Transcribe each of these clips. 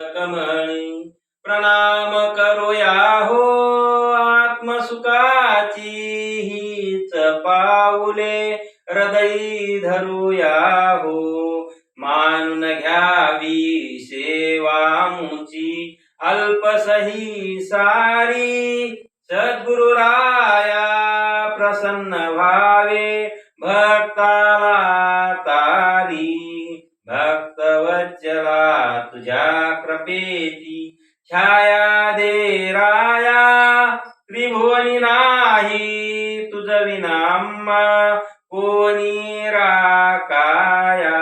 कमळी प्रणाम करूया हो आत्मसुखाची हीच पाऊले. हृदयी धरूया हो मानून घ्यावी सेवा मुची. अल्पसही सारी सद्गुरु राया प्रसन्न भावे भक्ताला तारी छाया दे राया त्रिभुवनी नाही तुझ विनाम्मा कोणी राकाया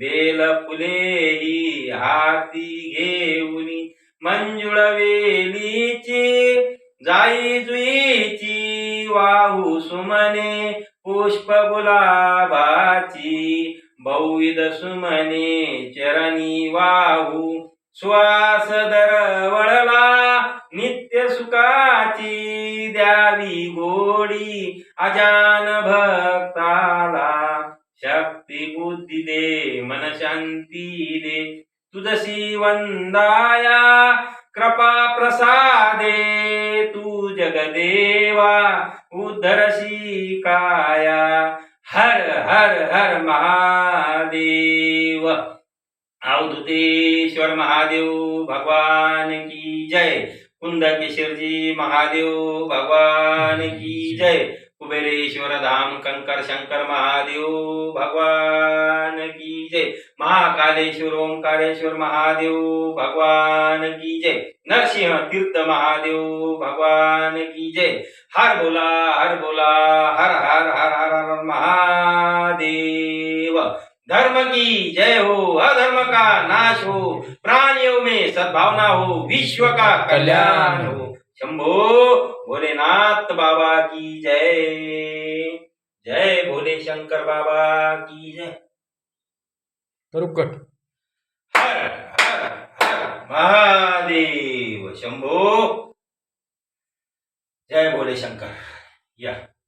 बेल फुलेही हाती घेऊनी मंजुळ वेलीची जाई जुईची वाहू सुमने पुष्प गुलाबाची बहुविध सुमने चरणी वाहू श्वास दरवळला नित्य सुखाची द्यावी गोडी. अजान भक्ताला शक्ती बुद्धी दे मन शांती दे. तुझशी वंदाया कृपा प्रसादे. तू जगदेवा उद्धरशी काया हर हर हर महादेव. अवधुतेश्वर महादेव भगवान की जय. कुंदकेश्वरजी महादेव भगवान की जय. कुबेरेश्वर धाम कंकर शंकर महादेव भगवान की जय. महाकालेश्वर ओंकारेश्वर महादेव भगवान की जय. नरसिंह तीर्थ महादेव भगवान की जय. हर बोला हर बोला हर हर हर हर हर महादेव. धर्म की जय हो अधर्म का नाश हो प्राणियों में सद्भावना हो विश्व का कल्याण हो। शंभो भोलेनाथ बाबा की जय। जय भोले शंकर बाबा की जय। करू कट। हर हर हर महादेव शंभो। जय भोले शंकर या